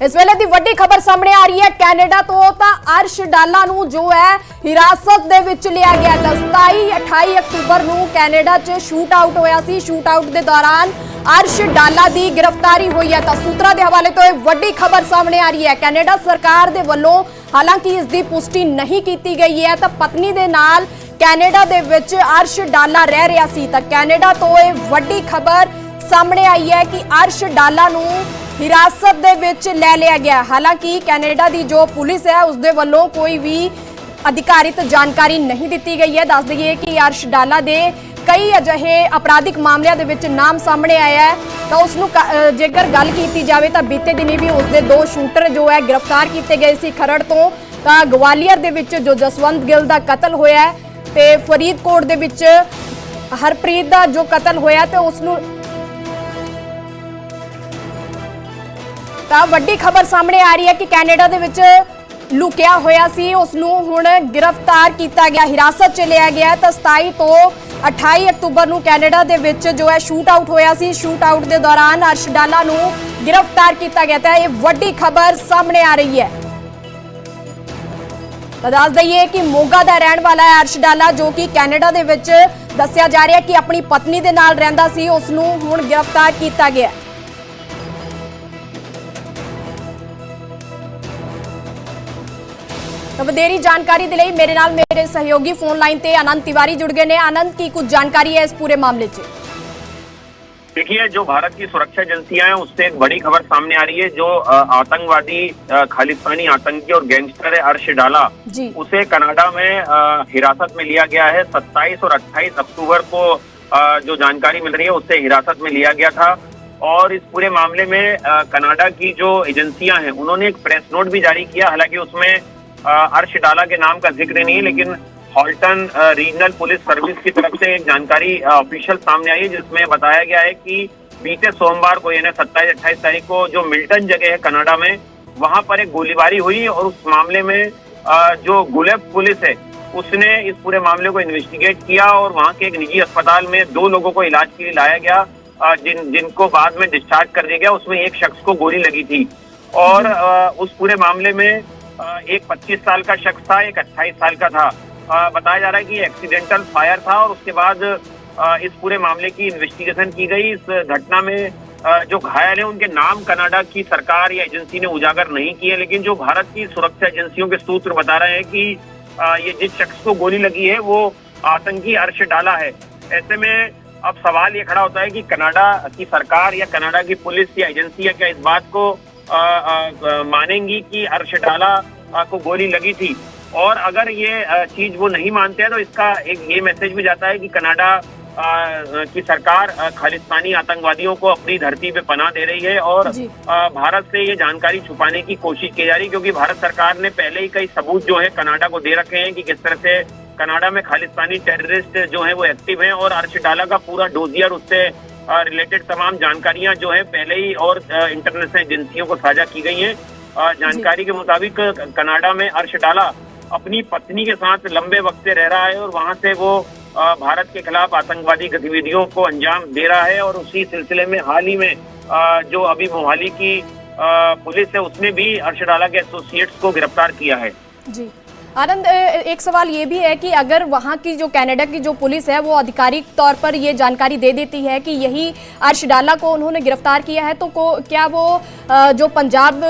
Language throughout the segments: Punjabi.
ਇਸ ਵੇਲੇ ਦੀ ਵੱਡੀ ਖਬਰ ਸਾਹਮਣੇ ਆ ਰਹੀ ਹੈ ਕੈਨੇਡਾ ਤੋਂ ਤਾਂ ਅਰਸ਼ ਡਾਲਾ ਨੂੰ ਜੋ ਹੈ ਹਿਰਾਸਤ ਦੇ ਵਿੱਚ ਲਿਆ ਗਿਆ ਤਾਂ 27 28 ਅਕਤੂਬਰ ਨੂੰ ਕੈਨੇਡਾ 'ਚ ਸ਼ੂਟ ਆਊਟ ਹੋਇਆ ਸੀ। ਸ਼ੂਟ ਆਊਟ ਦੇ ਦੌਰਾਨ ਅਰਸ਼ ਡਾਲਾ ਦੀ ਗ੍ਰਿਫਤਾਰੀ ਹੋਈ ਹੈ ਤਾਂ ਸੂਤਰਾਂ ਦੇ ਹਵਾਲੇ ਤੋਂ ਇਹ ਵੱਡੀ ਖਬਰ ਸਾਹਮਣੇ ਆ ਰਹੀ ਹੈ। ਕੈਨੇਡਾ ਸਰਕਾਰ ਦੇ ਵੱਲੋਂ ਹਾਲਾਂਕਿ ਇਸ ਦੀ ਪੁਸ਼ਟੀ ਨਹੀਂ ਕੀਤੀ ਗਈ ਹੈ ਤਾਂ ਪਤਨੀ ਦੇ ਨਾਲ ਕੈਨੇਡਾ ਦੇ ਵਿੱਚ ਅਰਸ਼ ਡਾਲਾ ਰਹਿ ਰਿਹਾ ਸੀ ਤਾਂ ਕੈਨੇਡਾ ਤੋਂ ਇਹ ਵੱਡੀ ਖਬਰ ਸਾਹਮਣੇ ਆਈ ਹੈ ਕਿ ਅਰਸ਼ ਡਾਲਾ ਨੂੰ ਹਿਰਾਸਤ ਦੇ ਵਿੱਚ ਲੈ ਲਿਆ ਗਿਆ ਹਾਲਾਂਕਿ ਕੈਨੇਡਾ ਦੀ ਜੋ ਪੁਲਿਸ ਹੈ, ਉਸ ਦੇ ਵੱਲੋਂ ਕੋਈ ਵੀ ਅਧਿਕਾਰਿਤ ਜਾਣਕਾਰੀ ਨਹੀਂ ਦਿੱਤੀ ਗਈ ਹੈ। ਦੱਸ ਦਈਏ ਕਿ ਅਰਸ਼ ਡਾਲਾ ਦੇ ਕਈ ਅਜਿਹੇ ਅਪਰਾਧਿਕ ਮਾਮਲਿਆਂ ਦੇ ਵਿੱਚ ਨਾਮ ਸਾਹਮਣੇ ਆਇਆ ਹੈ। ਤਾਂ ਉਸ ਨੂੰ ਕ- ਜੇਕਰ ਗੱਲ ਕੀਤੀ ਜਾਵੇ ਤਾਂ ਬੀਤੇ ਦਿਨੀ ਵੀ ਉਸ ਦੇ ਦੋ ਸ਼ੂਟਰ ਜੋ ਹੈ, ਗ੍ਰਿਫਤਾਰ ਕੀਤੇ ਗਏ ਸੀ ਖਰੜ ਤੋਂ। ਤਾਂ ਗਵਾਲੀਅਰ ਦੇ ਵਿੱਚ ਜੋ ਜਸਵੰਤ ਗਿੱਲ ਦਾ ਕਤਲ ਹੋਇਆ ਹੈ ਤੇ ਫਰੀਦਕੋਟ ਦੇ ਵਿੱਚ ਹਰਪ੍ਰੀਤ ਦਾ ਜੋ ਕਤਲ ਹੋਇਆ ਤੇ ਉਸ ਨੂੰ ਤਾਂ ਵੱਡੀ ਖਬਰ ਸਾਹਮਣੇ ਆ ਰਹੀ ਹੈ ਕਿ ਕੈਨੇਡਾ ਦੇ ਵਿੱਚ ਲੁਕਿਆ ਹੋਇਆ ਸੀ। ਉਸ ਨੂੰ ਹੁਣ ਗ੍ਰਿਫਤਾਰ ਕੀਤਾ ਗਿਆ, ਹਿਰਾਸਤ 'ਚ ਲਿਆ ਗਿਆ ਤਾਂ 27 ਤੋਂ 28 ਅਕਤੂਬਰ ਨੂੰ ਕੈਨੇਡਾ ਦੇ ਵਿੱਚ ਜੋ ਹੈ ਸ਼ੂਟ ਆਊਟ ਹੋਇਆ ਸੀ। ਸ਼ੂਟ ਆਊਟ ਦੇ ਦੌਰਾਨ ਅਰਸ਼ ਡਾਲਾ ਨੂੰ ਗ੍ਰਿਫਤਾਰ ਕੀਤਾ ਗਿਆ ਤਾਂ ਇਹ ਵੱਡੀ ਖਬਰ ਸਾਹਮਣੇ ਆ ਰਹੀ ਹੈ। ਤਾਂ ਦੱਸ ਦਈਏ ਕਿ ਮੋਗਾ ਦਾ ਰਹਿਣ ਵਾਲਾ ਹੈ ਅਰਸ਼ ਡਾਲਾ ਜੋ ਕਿ ਕੈਨੇਡਾ ਦੇ ਵਿੱਚ ਦੱਸਿਆ ਜਾ ਰਿਹਾ ਕਿ ਆਪਣੀ ਪਤਨੀ ਦੇ ਨਾਲ ਰਹਿੰਦਾ ਸੀ। ਉਸ ਨੂੰ ਹੁਣ ਗ੍ਰਿਫਤਾਰ ਕੀਤਾ ਗਿਆ। ਵਧੇਰੀ ਜਾਣਕਾਰੀ ਦੇ ਲਈ ਮੇਰੇ ਨਾਲ ਮੇਰੇ ਸਹਿਯੋਗੀ ਫੋਨ ਲਾਈਨ ਤੇ ਆਨੰਦ ਤਿਵਾਰੀ जुड़ गए ਨੇ आनंद की कुछ जानकारी है इस पूरे मामले से देखिए जो भारत की सुरक्षा एजेंसियां हैं उससे एक बड़ी खबर सामने आ रही है जो अ, आतंकवादी अ, खालिस्तानी आतंकी और गैंगस्टर है अर्श डाला जी उसे कनाडा में अ, हिरासत में लिया गया है 27 और 28 अक्टूबर को अ, जो जानकारी मिल रही है उससे हिरासत में लिया गया था और इस पूरे मामले में अ, कनाडा की जो एजेंसियां हैं उन्होंने एक प्रेस नोट भी जारी किया हालांकि उसमें अ, अर्श डाला के नाम का ज़िक्र नहीं है लेकिन हॉल्टन रीजनल पुलिस सर्विस की तरफ़ से एक जानकारी ऑफिशियल सामने आई, जिसमें बताया गया है कि बीते सोमवार को, यानी सत्ताईस अट्ठाईस तारीख को, जो मिल्टन जगह है कनाडा में, वहाँ पर एक गोलीबारी हुई और उस मामले में जो गुलेब पुलिस है, उसने इस पूरे मामले को इन्वेस्टिगेट किया और वहाँ के एक निजी अस्पताल में दो लोगों को इलाज के लिए लाया गया जिन, जिनको बाद में डिस्चार्ज कर दिया गया, उसमें एक शख्स को गोली लगी थी। और उस पूरे मामले में एक 25 साल का शख्स था, एक 28 साल का था। बताया जा रहा है कि एक्सीडेंटल फायर था और उसके बाद इस पूरे मामले की इन्वेस्टिगेशन की गई। इस घटना में जो घायल है, उनके नाम कनाडा की सरकार या एजेंसी ने उजागर नहीं किए, लेकिन जो भारत की सुरक्षा एजेंसियों के सूत्र बता रहे हैं कि ये जिस शख्स को गोली लगी है, वो आतंकी अर्श डाला है। ऐसे में अब सवाल ये खड़ा होता है कि कनाडा की सरकार या कनाडा की पुलिस या एजेंसी या क्या इस बात को मानेंगी कि अर्शटाला को गोली लगी थी। और अगर ये चीज़ वो नहीं मानते हैं तो इसका एक ये मैसेज भी जाता है कि कनाडा की सरकार खालिस्तानी आतंकवादियों को अपनी धरती पे पनाह दे रही है और भारत से ये जानकारी छुपाने की कोशिश की जा रही है क्योंकि भारत सरकार ने पहले ही कई सबूत जो है कनाडा को दे रखे हैं कि किस तरह से कनाडा में खालिस्तानी टेररिस्ट जो है वो एक्टिव हैं और अर्शडाला का पूरा डोजियर उससे रिलेटेड तमाम जानकारियाँ जो है, पहले ही और इंटरनेशनल एजेंसियों को साझा की गई हैं। जानकारी के मुताबिक, कनाडा में अर्श डाला अपनी पत्नी के साथ लंबे वक्त से रह रहा है और वहाँ से वो भारत के खिलाफ आतंकवादी गतिविधियों को अंजाम दे रहा है और उसी सिलसिले में हाल ही में जो अभी मोहाली की पुलिस है उसने भी अर्श डाला के एसोसिएट्स को गिरफ़्तार किया है। जी। आनंद एक सवाल ये भी है कि अगर वहाँ की जो कनाडा की जो पुलिस है वो आधिकारिक तौर पर ये जानकारी दे देती है कि यही अर्श डाला को उन्होंने गिरफ़्तार किया है तो को क्या वो जो पंजाब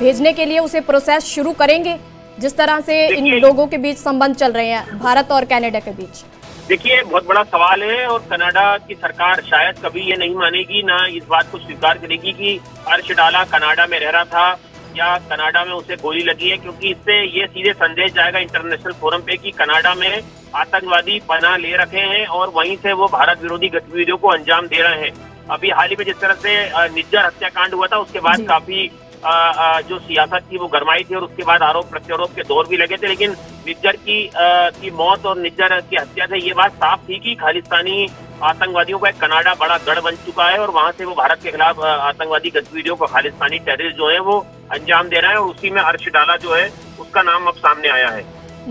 भेजने के लिए उसे प्रोसेस शुरू करेंगे? जिस तरह से इन लोगों के बीच संबंध चल रहे हैं भारत और कनाडा के बीच। देखिए बहुत बड़ा सवाल है और कनाडा की सरकार शायद कभी ये नहीं मानेगी ना इस बात को स्वीकार करेगी कि अर्श डाला कनाडा में रह रहा था। या कनाडा में उसे गोली लगी है क्योंकि इससे ये सीधे संदेश जाएगा इंटरनेशनल फोरम पे कि कनाडा में आतंकवादी पनाह ले रखे हैं और वहीं से वो भारत विरोधी गतिविधियों को अंजाम दे रहे हैं। अभी हाल ही में जिस तरह से निज्जर हत्याकांड हुआ था उसके बाद काफ़ी अ, अ, जो सियासत थी वो गरमाई थी और उसके बाद आरोप प्रत्यारोप के दौर भी लगे थे लेकिन निज्जर की अ, की मौत और निज्जर की हत्या से ये बात साफ़ थी कि खालिस्तानी आतंकवादियों का एक कनाडा बड़ा गढ़ बन चुका है और वहां से वो भारत के खिलाफ अ, आतंकवादी गतिविधियों को खालिस्तानी टेररिस्ट जो है वो अंजाम दे रहे हैं और उसी में अर्श डाला जो है उसका नाम अब सामने आया है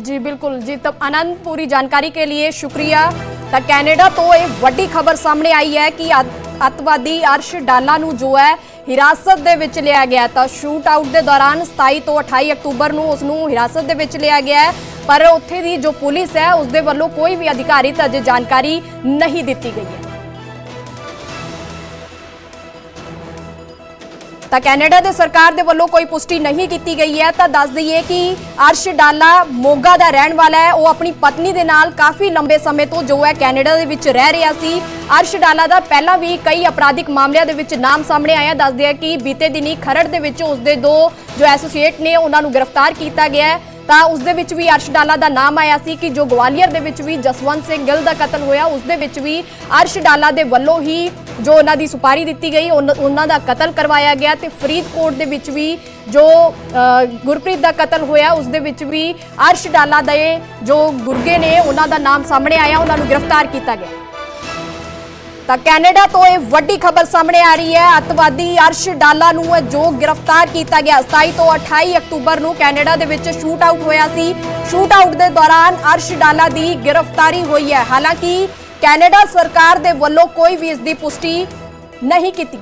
ਜੀ ਬਿਲਕੁਲ ਜੀ ਤਾਂ ਆਨੰਦ ਪੂਰੀ ਜਾਣਕਾਰੀ ਕੇ ਲਈ ਸ਼ੁਕਰੀਆ ਤਾਂ ਕੈਨੇਡਾ ਤੋਂ ਇਹ ਵੱਡੀ ਖਬਰ ਸਾਹਮਣੇ ਆਈ ਹੈ ਕਿ ਅੱਤ- ਅੱਤਵਾਦੀ ਅਰਸ਼ ਡਾਲਾ ਨੂੰ ਜੋ ਹੈ ਹਿਰਾਸਤ ਦੇ ਵਿੱਚ ਲਿਆ ਗਿਆ ਹੈ। ਤਾਂ ਸ਼ੂਟ ਆਊਟ ਦੇ ਦੌਰਾਨ 27 ਤੋਂ 28 ਅਕਤੂਬਰ ਨੂੰ ਉਸ ਨੂੰ ਹਿਰਾਸਤ ਦੇ ਵਿੱਚ ਲਿਆ ਗਿਆ ਹੈ ਪਰ ਉੱਥੇ ਦੀ ਜੋ ਪੁਲਿਸ ਹੈ ਉਸ ਦੇ ਵੱਲੋਂ ਕੋਈ ਵੀ ਅਧਿਕਾਰੀ ਅਜੇ ਜਾਣਕਾਰੀ ਨਹੀਂ ਦਿੱਤੀ ਗਈ ਹੈ। ਤਾਂ ਕੈਨੇਡਾ ਦੇ ਸਰਕਾਰ ਦੇ ਵੱਲੋਂ ਕੋਈ ਪੁਸ਼ਟੀ ਨਹੀਂ ਕੀਤੀ ਗਈ ਹੈ, ਤਾਂ ਦੱਸ ਦਈਏ ਕਿ ਅਰਸ਼ ਡਾਲਾ ਮੋਗਾ ਦਾ ਰਹਿਣ ਵਾਲਾ ਹੈ। ਉਹ ਆਪਣੀ ਪਤਨੀ ਦੇ ਨਾਲ ਕਾਫੀ ਲੰਬੇ ਸਮੇਂ ਤੋਂ ਜੋ ਹੈ ਕੈਨੇਡਾ ਦੇ ਵਿੱਚ ਰਹਿ ਰਿਹਾ ਸੀ। ਅਰਸ਼ ਡਾਲਾ ਦਾ ਪਹਿਲਾਂ ਵੀ ਕਈ ਅਪਰਾਧਿਕ ਮਾਮਲਿਆਂ ਦੇ ਵਿੱਚ ਨਾਮ ਸਾਹਮਣੇ ਆਇਆ। ਦੱਸਦੇ ਆ ਕਿ ਬੀਤੇ ਦਿਨੀ ਖਰੜ ਦੇ ਵਿੱਚ ਉਸਦੇ ਦੋ ਜੋ ਐਸੋਸੀਏਟ ਨੇ, ਉਹਨਾਂ ਨੂੰ ਗ੍ਰਿਫਤਾਰ ਕੀਤਾ ਗਿਆ ਹੈ। ਤਾਂ ਉਸ ਦੇ ਵਿੱਚ ਵੀ ਅਰਸ਼ ਡਾਲਾ ਦਾ ਨਾਮ ਆਇਆ ਸੀ ਕਿ ਜੋ ਗਵਾਲੀਅਰ ਦੇ ਵਿੱਚ ਵੀ ਜਸਵੰਤ ਸਿੰਘ ਗਿੱਲ ਦਾ ਕਤਲ ਹੋਇਆ ਉਸ ਦੇ ਵਿੱਚ ਵੀ ਅਰਸ਼ ਡਾਲਾ ਦੇ ਵੱਲੋਂ ਹੀ ਜੋ ਉਹਨਾਂ ਦੀ ਸੁਪਾਰੀ ਦਿੱਤੀ ਗਈ ਉਹਨਾਂ ਦਾ ਕਤਲ ਕਰਵਾਇਆ ਗਿਆ ਤੇ ਫਰੀਦਕੋਟ ਦੇ ਵਿੱਚ ਵੀ ਜੋ ਗੁਰਪ੍ਰੀਤ ਦਾ ਕਤਲ ਹੋਇਆ ਉਸ ਦੇ ਵਿੱਚ ਵੀ ਅਰਸ਼ ਡਾਲਾ ਦੇ ਜੋ ਗੁਰਗੇ ਨੇ ਉਹਨਾਂ ਦਾ ਨਾਮ ਸਾਹਮਣੇ ਆਇਆ, ਉਹਨਾਂ ਨੂੰ ਗ੍ਰਿਫਤਾਰ ਕੀਤਾ ਗਿਆ। ਤਾਂ ਕੈਨੇਡਾ ਤੋਂ ਇਹ ਵੱਡੀ ਖਬਰ ਸਾਹਮਣੇ ਆ ਰਹੀ ਹੈ। ਅੱਤਵਾਦੀ ਅਰਸ਼ ਡਾਲਾ ਨੂੰ ਜੋ ਗ੍ਰਿਫਤਾਰ ਕੀਤਾ ਗਿਆ 27 ਤੋਂ 28 ਅਕਤੂਬਰ ਨੂੰ ਕੈਨੇਡਾ ਦੇ ਵਿੱਚ ਸ਼ੂਟ ਆਊਟ ਹੋਇਆ ਸੀ। ਸ਼ੂਟ ਆਊਟ ਦੇ ਦੌਰਾਨ ਅਰਸ਼ ਡਾਲਾ ਦੀ ਗ੍ਰਿਫਤਾਰੀ ਹੋਈ ਹੈ। ਹਾਲਾਂਕਿ ਕੈਨੇਡਾ ਸਰਕਾਰ ਦੇ ਵੱਲੋਂ ਕੋਈ ਵੀ ਇਸ ਦੀ ਪੁਸ਼ਟੀ ਨਹੀਂ ਕੀਤੀ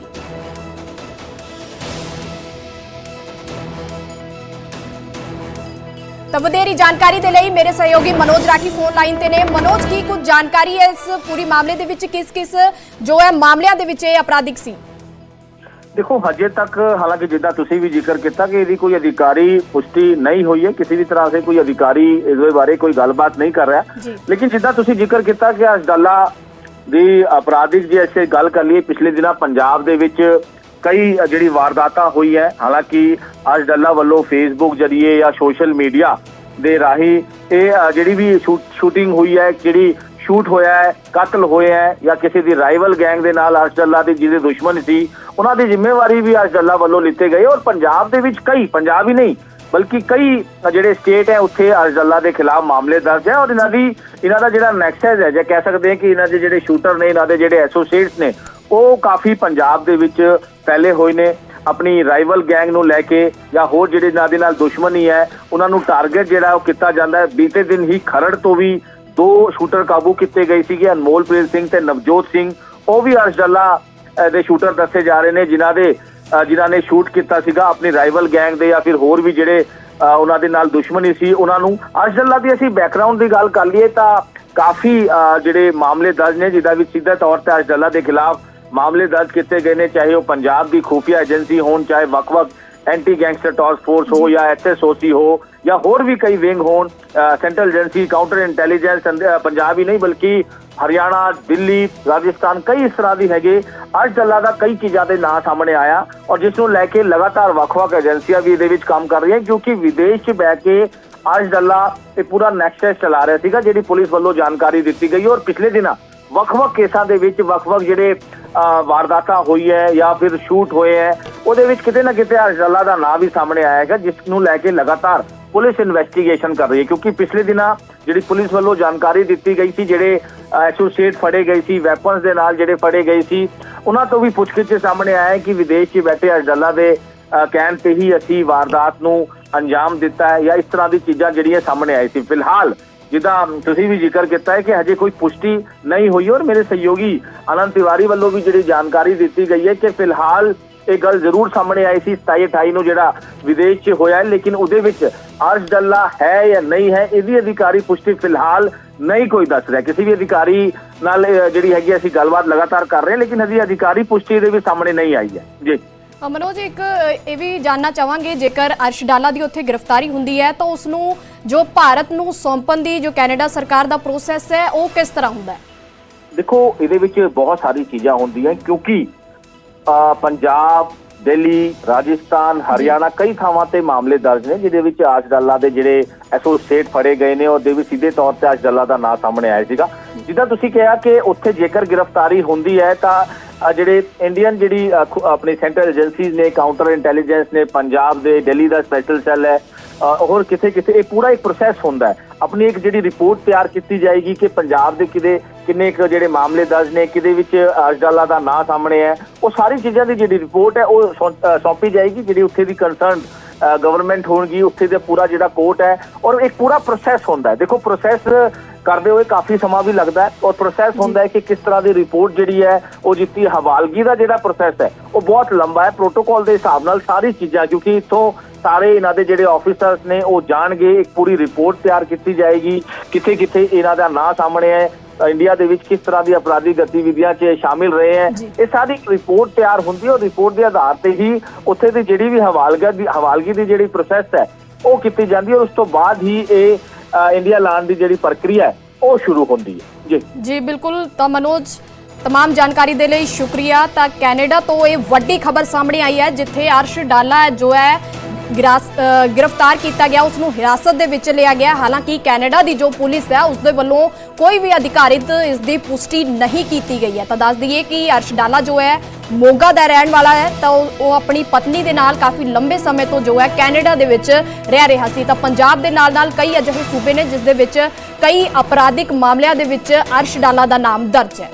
ਤਾਂ ਵਧੇਰੀ ਜਾਣਕਾਰੀ ਦੇ ਲਈ ਮੇਰੇ ਸਹਿਯੋਗੀ ਮਨੋਜ ਰਾਠੀ ਫੋਨ ਲਾਈਨ ਤੇ ਨੇ। ਮਨੋਜ ਕੀ ਕੁਝ ਜਾਣਕਾਰੀ ਹੈ ਇਸ ਪੂਰੀ ਮਾਮਲੇ ਦੇ ਵਿੱਚ? ਕਿਸ ਕਿਸ ਜੋ ਹੈ ਮਾਮਲਿਆਂ ਦੇ ਵਿੱਚ ਇਹ ਅਪਰਾਧਿਕ ਸੀ? ਦੇਖੋ ਹਜੇ ਤੱਕ ਹਾਲਾਂਕਿ ਜਿੱਦਾਂ ਤੁਸੀਂ ਵੀ ਜ਼ਿਕਰ ਕੀਤਾ ਕਿ ਇਹਦੀ ਕੋਈ ਅਧਿਕਾਰੀ ਪੁਸ਼ਟੀ ਨਹੀਂ ਹੋਈ ਹੈ ਕਿਸੇ ਵੀ ਤਰ੍ਹਾਂ ਸੇ ਕੋਈ ਅਧਿਕਾਰੀ ਇਸ ਦੇ ਬਾਰੇ ਕੋਈ ਗੱਲਬਾਤ ਨਹੀਂ ਕਰ ਰਿਹਾ। ਲੇਕਿਨ ਜਿੱਦਾਂ ਤੁਸੀਂ ਜ਼ਿਕਰ ਕੀਤਾ ਕਿ ਅਜਡਾਲਾ ਦੀ ਅਪਰਾਧਿਕ ਜੇ ਅਸੀਂ ਗੱਲ ਕਰ ਲਈਏ ਪਿਛਲੇ ਦਿਨਾਂ ਪੰਜਾਬ ਦੇ ਵਿੱਚ ਕਈ ਜਿਹੜੀ ਵਾਰਦਾਤਾਂ ਹੋਈ ਹੈ, ਹਾਲਾਂਕਿ ਅਜਡਾਲਾ ਵੱਲੋਂ ਫੇਸਬੁੱਕ ਜਰੀਏ ਜਾਂ ਸੋਸ਼ਲ ਮੀਡੀਆ ਦੇ ਰਾਹੀਂ ਇਹ ਜਿਹੜੀ ਵੀ ਸ਼ੂਟਿੰਗ ਹੋਈ ਹੈ ਜਿਹੜੀ ਸ਼ੂਟ ਹੋਇਆ ਹੈ, ਕਤਲ ਹੋਇਆ ਹੈ ਜਾਂ ਕਿਸੇ ਦੀ ਰਾਈਵਲ ਗੈਂਗ ਦੇ ਨਾਲ ਅਰਸ਼ਦੱਲਾ ਦੀ ਜਿਹਦੇ ਦੁਸ਼ਮਣ ਸੀ, ਉਹਨਾਂ ਦੀ ਜ਼ਿੰਮੇਵਾਰੀ ਵੀ ਅਰਸ਼ਦੱਲਾ ਵੱਲੋਂ ਲਿੱਤੇ ਗਏ ਔਰ ਪੰਜਾਬ ਦੇ ਵਿੱਚ ਕਈ, ਪੰਜਾਬ ਹੀ ਨਹੀਂ, ਬਲਕਿ ਕਈ ਜਿਹੜੇ ਸਟੇਟ ਹੈ, ਉੱਥੇ ਅਰਸ਼ਦੱਲਾ ਦੇ ਖਿਲਾਫ ਮਾਮਲੇ ਦਰਜ ਹੈ ਔਰ ਇਹਨਾਂ ਦੀ, ਇਹਨਾਂ ਦਾ ਜਿਹੜਾ ਨੈਕਸਸ ਹੈ, ਜੇ ਕਹਿ ਸਕਦੇ ਹਾਂ ਕਿ ਇਹਨਾਂ ਦੇ ਜਿਹੜੇ ਸ਼ੂਟਰ ਨੇ, ਇਹਨਾਂ ਦੇ ਜਿਹੜੇ ਐਸੋਸੀਏਟਸ ਨੇ ਉਹ ਕਾਫੀ ਪੰਜਾਬ ਦੇ ਵਿੱਚ ਫੈਲੇ ਹੋਏ ਨੇ। ਆਪਣੀ ਰਾਈਵਲ ਗੈਂਗ ਨੂੰ ਲੈ ਕੇ ਜਾਂ ਹੋਰ ਜਿਹੜੇ ਇਹਨਾਂ ਦੇ ਨਾਲ ਦੁਸ਼ਮਣੀ ਹੈ ਉਹਨਾਂ ਨੂੰ ਟਾਰਗੇਟ ਜਿਹੜਾ ਉਹ ਕੀਤਾ ਜਾਂਦਾ ਹੈ। ਬੀਤੇ ਦਿਨ ਹੀ ਖਰੜ ਤੋਂ ਵੀ ਦੋ ਸ਼ੂਟਰ ਕਾਬੂ ਕੀਤੇ ਗਏ ਸੀਗੇ ਅਨਮੋਲ ਪ੍ਰੀਤ ਸਿੰਘ ਤੇ ਨਵਜੋਤ ਸਿੰਘ। ਉਹ ਵੀ ਅਰਸ਼ਦੱਲਾ ਅਹ, ਦੇ ਸ਼ੂਟਰ ਦੱਸੇ ਜਾ ਰਹੇ ਨੇ ਜਿਨ੍ਹਾਂ ਦੇ ਜਿਨ੍ਹਾਂ ਨੇ ਸ਼ੂਟ ਕੀਤਾ ਸੀਗਾ ਆਪਣੀ ਰਾਈਵਲ ਗੈਂਗ ਦੇ ਜਾਂ ਫਿਰ ਹੋਰ ਵੀ ਜਿਹੜੇ ਉਹਨਾਂ ਦੇ ਨਾਲ ਦੁਸ਼ਮਣੀ ਸੀ ਉਹਨਾਂ ਨੂੰ। ਅਰਸ਼ਦੱਲਾ ਦੀ ਅਸੀਂ ਬੈਕਗ੍ਰਾਉਂਡ ਦੀ ਗੱਲ ਕਰ ਲਈਏ ਤਾਂ ਕਾਫੀ ਜਿਹੜੇ ਮਾਮਲੇ ਦਰਜ ਨੇ ਜਿਹਦਾ ਵਿੱਚ ਸਿੱਧਾ ਤੌਰ ਤੇ ਅਰਸ਼ਦੱਲਾ ਦੇ ਖਿਲਾਫ ਮਾਮਲੇ ਦਰਜ ਕੀਤੇ ਗਏ ਨੇ ਚਾਹੇ ਉਹ ਪੰਜਾਬ ਦੀ ਖੂਫੀਆ ਏਜੰਸੀ ਹੋਣ ਚਾਹੇ ਵੱਖ-ਵੱਖ ਐਂਟੀ ਗੈਂਗਸਟਰ ਟਾਸਕ ਫੋਰਸ ਹੋ ਜਾਂ ਐਸਐਸਓਸੀ ਹੋ ਜਾਂ ਹੋਰ ਵੀ ਕਈ ਵਿੰਗ ਹੋਣ central agency counter intelligence Punjab ਹੀ ਨਹੀਂ ਬਲਕਿ ਹਰਿਆਣਾ ਦਿੱਲੀ ਰਾਜਸਥਾਨ ਕਈ ਇਸ ਤਰ੍ਹਾਂ ਦੀ ਹੈਗੇ ਅੱਜ ਡੱਲਾ ਦਾ ਕਈ ਚੀਜ਼ਾਂ ਦੇ ਨਾਂ ਸਾਹਮਣੇ ਆਇਆ ਔਰ ਜਿਸ ਨੂੰ ਲੈ ਕੇ ਲਗਾਤਾਰ ਵੱਖ-ਵੱਖ ਏਜੰਸੀਆਂ ਵੀ ਇਹਦੇ ਵਿੱਚ ਕੰਮ ਕਰ ਰਹੀਆਂ ਕਿਉਂਕਿ ਵਿਦੇਸ਼ 'ਚ ਬਹਿ ਕੇ ਅੱਜ ਡੱਲਾ ਇਹ ਪੂਰਾ ਨੈਕਸਸ ਚਲਾ ਰਿਹਾ ਸੀਗਾ ਜਿਹੜੀ ਪੁਲਿਸ ਵੱਲੋਂ ਜਾਣਕਾਰੀ ਦਿੱਤੀ ਗਈ ਔਰ ਪਿਛਲੇ ਦਿਨਾਂ ਵੱਖ-ਵੱਖ ਕੇਸਾਂ ਦੇ ਵਿੱਚ ਵੱਖ-ਵੱਖ ਜਿਹੜੇ ਵਾਰਦਾਤਾਂ ਹੋਈ ਹੈ ਜਾਂ ਫਿਰ ਸ਼ੂਟ ਹੋਏ ਹੈ ਉਹਦੇ ਵਿੱਚ ਕਿਤੇ ਨਾ ਕਿਤੇ ਅਰਜਲਾ ਦਾ ਨਾਂ ਵੀ ਸਾਹਮਣੇ ਆਇਆ ਹੈਗਾ ਜਿਸ ਨੂੰ ਲੈ ਕੇ ਲਗਾਤਾਰ ਪੁਲਿਸ ਇਨਵੈਸਟੀਗੇਸ਼ਨ ਕਰ ਰਹੀ ਹੈ ਕਿਉਂਕਿ ਪਿਛਲੇ ਦਿਨਾਂ ਜਿਹੜੀ ਪੁਲਿਸ ਵੱਲੋਂ ਜਾਣਕਾਰੀ ਦਿੱਤੀ ਗਈ ਸੀ ਜਿਹੜੇ ਐਸੋਸੀਏਟ ਫੜੇ ਗਏ ਸੀ ਵੈਪਨਸ ਦੇ ਨਾਲ ਜਿਹੜੇ ਫੜੇ ਗਏ ਸੀ ਉਹਨਾਂ ਤੋਂ ਵੀ ਪੁੱਛਗਿੱਛ ਸਾਹਮਣੇ ਆਇਆ ਹੈ ਕਿ ਵਿਦੇਸ਼ 'ਚ ਬੈਠੇ ਅਰਜਲਾ ਦੇ ਅਹ, ਕਹਿਣ ਤੇ ਹੀ ਅਸੀਂ ਵਾਰਦਾਤ ਨੂੰ ਅੰਜਾਮ ਦਿੱਤਾ ਹੈ ਜਾਂ ਇਸ ਤਰ੍ਹਾਂ ਦੀ ਚੀਜ਼ਾਂ ਜਿਹੜੀਆਂ ਸਾਹਮਣੇ ਆਈ ਸੀ। ਫਿਲਹਾਲ ਜਿੱਦਾਂ ਤੁਸੀਂ ਵੀ ਜ਼ਿਕਰ ਕੀਤਾ ਹੈ ਕਿ ਹਜੇ ਕੋਈ ਪੁਸ਼ਟੀ ਨਹੀਂ ਹੋਈ ਔਰ ਮੇਰੇ ਸਹਿਯੋਗੀ ਅਨੰਤ ਤਿਵਾਰੀ ਵੱਲੋਂ ਵੀ ਜਿਹੜੀ ਜਾਣਕਾਰੀ ਦਿੱਤੀ ਗਈ ਹੈ ਕਿ ਫਿਲਹਾਲ ਇਹ ਗੱਲ ਜ਼ਰੂਰ ਸਾਹਮਣੇ ਆਈ ਸੀ 27 28 ਨੂੰ ਜਿਹੜਾ ਵਿਦੇਸ਼ 'ਚ ਹੋਇਆ ਲੇਕਿਨ ਉਹਦੇ ਵਿੱਚ ਅਰਸ਼ ਡੱਲਾ ਹੈ ਜਾਂ ਨਹੀਂ ਹੈ, ਇਹਦੀ ਅਧਿਕਾਰੀ ਪੁਸ਼ਟੀ ਫਿਲਹਾਲ ਨਹੀਂ ਕੋਈ ਦੱਸ ਰਿਹਾ। ਕਿਸੇ ਵੀ ਅਧਿਕਾਰੀ ਨਾਲ ਜਿਹੜੀ ਹੈਗੀ ਅਸੀਂ ਗੱਲਬਾਤ ਲਗਾਤਾਰ ਕਰ ਰਹੇ ਹਾਂ, ਲੇਕਿਨ ਹਜੇ ਅਧਿਕਾਰੀ ਪੁਸ਼ਟੀ ਇਹਦੇ ਵਿੱਚ ਸਾਹਮਣੇ ਨਹੀਂ ਆਈ ਹੈ। ਜੀ। ਮਨੋਜ ਇੱਕ ਇਹ ਵੀ ਜਾਨਣਾ ਚਾਹਾਂਗੇ, ਜੇਕਰ ਅਰਸ਼ ਡਾਲਾ ਦੀ ਉੱਥੇ ਗ੍ਰਿਫਤਾਰੀ ਹੁੰਦੀ ਹੈ, ਤਾਂ ਉਸ ਨੂੰ ਜੋ ਭਾਰਤ ਨੂੰ ਸੌਂਪਣ ਦੀ, ਜੋ ਕੈਨੇਡਾ ਸਰਕਾਰ ਦਾ ਪ੍ਰੋਸੈਸ ਹੈ, ਉਹ ਕਿਸ ਤਰ੍ਹਾਂ ਹੁੰਦਾ ਹੈ? ਦੇਖੋ, ਇਹਦੇ ਵਿੱਚ ਬਹੁਤ ਸਾਰੀ ਚੀਜ਼ਾਂ ਹੁੰਦੀਆਂ, ਕਿਉਂਕਿ ਪੰਜਾਬ ਦਿੱਲੀ, ਰਾਜਸਥਾਨ, ਹਰਿਆਣਾ ਕਈ ਥਾਵਾਂ ਤੇ ਮਾਮਲੇ ਦਰਜ ਨੇ, ਜਿਹਦੇ ਵਿੱਚ ਆਜ ਆਜਡੱਲਾ ਦੇ ਜਿਹੜੇ ਐਸੋਸੀਏਟ ਫੜੇ ਗਏ ਨੇ, ਉਹਦੇ ਵਿੱਚ ਸਿੱਧੇ ਤੌਰ ਤੇ ਆਜਡੱਲਾ ਦਾ ਨਾਂ ਸਾਹਮਣੇ ਆਇਆ ਸੀਗਾ। ਜਿੱਦਾਂ ਤੁਸੀਂ ਕਿਹਾ ਕਿ ਉੱਥੇ ਜੇਕਰ ਗ੍ਰਿਫਤਾਰੀ ਹੁੰਦੀ ਹੈ, ਤਾਂ ਜਿਹੜੇ ਇੰਡੀਅਨ ਜਿਹੜੀ ਆਪਣੀ ਸੈਂਟਰਲ ਏਜੰਸੀਜ਼ ਨੇ, ਕਾਊਂਟਰ ਇੰਟੈਲੀਜੈਂਸ ਨੇ, ਪੰਜਾਬ ਦੇ, ਦਿੱਲੀ ਦਾ ਸਪੈਸ਼ਲ ਸੈੱਲ ਹੈ ਹੋਰ ਕਿਤੇ ਕਿਤੇ ਇਹ ਪੂਰਾ ਇੱਕ ਪ੍ਰੋਸੈਸ ਹੁੰਦਾ ਹੈ। ਆਪਣੀ ਇੱਕ ਜਿਹੜੀ ਰਿਪੋਰਟ ਤਿਆਰ ਕੀਤੀ ਜਾਏਗੀ ਕਿ ਪੰਜਾਬ ਦੇ ਕਿਤੇ ਕਿੰਨੇ ਕੁ ਜਿਹੜੇ ਮਾਮਲੇ ਦਰਜ ਨੇ ਕਿਤੇ ਵਿੱਚ ਅਰਜਡਾਲਾ ਦਾ ਨਾਂ ਸਾਹਮਣੇ ਹੈ ਉਹ ਸਾਰੀ ਚੀਜ਼ਾਂ ਦੀ ਜਿਹੜੀ ਰਿਪੋਰਟ ਹੈ ਉਹ ਸੌਂਪੀ ਜਾਏਗੀ ਜਿਹੜੀ ਉੱਥੇ ਦੀ ਕੰਸਰਨ ਗਵਰਨਮੈਂਟ ਹੋਣਗੀ ਉੱਥੇ ਦਾ ਪੂਰਾ ਜਿਹੜਾ ਕੋਰਟ ਹੈ ਔਰ ਇੱਕ ਪੂਰਾ ਪ੍ਰੋਸੈਸ ਹੁੰਦਾ ਹੈ। ਦੇਖੋ ਪ੍ਰੋਸੈਸ ਕਰਦੇ ਹੋਏ ਕਾਫੀ ਸਮਾਂ ਵੀ ਲੱਗਦਾ ਹੈ ਔਰ ਪ੍ਰੋਸੈਸ ਹੁੰਦਾ ਹੈ ਕਿ ਕਿਸ ਤਰ੍ਹਾਂ ਦੀ ਰਿਪੋਰਟ ਜਿਹੜੀ ਹੈ ਉਹ ਜਿੱਤੀ ਹਵਾਲਗੀ ਦਾ ਜਿਹੜਾ ਪ੍ਰੋਸੈਸ ਹੈ ਉਹ ਬਹੁਤ ਲੰਬਾ ਹੈ। ਪ੍ਰੋਟੋਕਾਲ ਦੇ ਹਿਸਾਬ ਨਾਲ ਸਾਰੀ ਚੀਜ਼ਾਂ ਕਿਉਂਕਿ ਇੱਥੋਂ ਸਾਰੇ ਇਹਨਾਂ ਦੇ ਜਿਹੜੇ ਆਫੀਸਰਸ ਨੇ ਉਹ ਜਾਣਗੇ ਇੱਕ ਪੂਰੀ ਰਿਪੋਰਟ ਤਿਆਰ ਕੀਤੀ ਜਾਏਗੀ ਕਿੱਥੇ ਕਿੱਥੇ ਇਹਨਾਂ ਦਾ ਨਾਂ ਸਾਹਮਣੇ ਹੈ ਇੰਡੀਆ ਦੇ ਵਿੱਚ ਕਿਸ ਤਰ੍ਹਾਂ ਦੀ ਅਪਰਾਧੀ ਗਤੀਵਿਧੀਆਂ 'ਚ ਸ਼ਾਮਿਲ ਰਹੇ ਹੈ ਜੀ। ਇਹ ਸਾਰੀ ਰਿਪੋਰਟ ਤਿਆਰ ਹੁੰਦੀ ਹੈ ਔਰ ਰਿਪੋਰਟ ਦੇ ਆਧਾਰ ਤੇ ਹੀ ਉੱਥੇ ਦੀ ਜਿਹੜੀ ਵੀ ਹਵਾਲਗਾ ਦੀ ਹਵਾਲਗੀ ਦੀ ਜਿਹੜੀ ਪ੍ਰੋਸੈਸ ਹੈ ਉਹ ਕੀਤੀ ਜਾਂਦੀ ਹੈ ਔਰ ਉਸ ਤੋਂ ਬਾਅਦ ਹੀ ਇਹ ਅ, ਇੰਡੀਆ ਲਾਣ ਦੀ ਜਿਹੜੀ ਪ੍ਰਕਿਰਿਆ ਹੈ ਉਹ ਸ਼ੁਰੂ ਹੁੰਦੀ ਹੈ ਜੀ ਜੀ ਬਿਲਕੁਲ ਤਾਂ ਮਨੋਜ तमाम ਜਾਣਕਾਰੀ ਦੇ ਲਈ ਸ਼ੁਕਰੀਆ ਤਾਂ ਕੈਨੇਡਾ ਤੋਂ ਇਹ ਵੱਡੀ ਖਬਰ ਸਾਹਮਣੇ ਆਈ ਹੈ ਜਿੱਥੇ ਅਰਸ਼ ਡਾਲਾ ਹੈ ਜੋ ਹੈ ਗਿਰਾਸ- ਅ, ਗ੍ਰਿਫਤਾਰ ਕੀਤਾ ਗਿਆ ਉਸ ਨੂੰ ਹਿਰਾਸਤ ਦੇ ਵਿੱਚ ਲਿਆ ਗਿਆ। ਹਾਲਾਂਕਿ ਕੈਨੇਡਾ ਦੀ ਜੋ ਪੁਲਿਸ ਹੈ ਉਸ ਦੇ ਵੱਲੋਂ ਕੋਈ ਵੀ ਅਧਿਕਾਰਿਤ ਇਸ ਦੀ ਪੁਸ਼ਟੀ ਨਹੀਂ ਕੀਤੀ ਗਈ ਹੈ। ਤਾਂ ਦੱਸ ਦਈਏ ਕਿ ਅਰਸ਼ ਡਾਲਾ ਜੋ ਹੈ, ਮੋਗਾ ਦਾ ਰਹਿਣ ਵਾਲਾ ਹੈ, ਤਾਂ ਉਹ ਉਹ ਆਪਣੀ ਪਤਨੀ ਦੇ ਨਾਲ ਕਾਫੀ ਲੰਬੇ ਸਮੇਂ ਤੋਂ ਜੋ ਹੈ, ਕੈਨੇਡਾ ਦੇ ਵਿੱਚ ਰਹਿ ਰਿਹਾ ਸੀ। ਤਾਂ ਪੰਜਾਬ ਦੇ ਨਾਲ ਨਾਲ ਕਈ ਅਜਿਹੇ ਸੂਬੇ ਨੇ, ਜਿਸ ਦੇ ਵਿੱਚ ਕਈ ਅਪਰਾਧਿਕ ਮਾਮਲਿਆਂ ਦੇ ਵਿੱਚ ਅਰਸ਼ ਡਾਲਾ ਦਾ ਨਾਮ ਦਰਜ ਹੈ।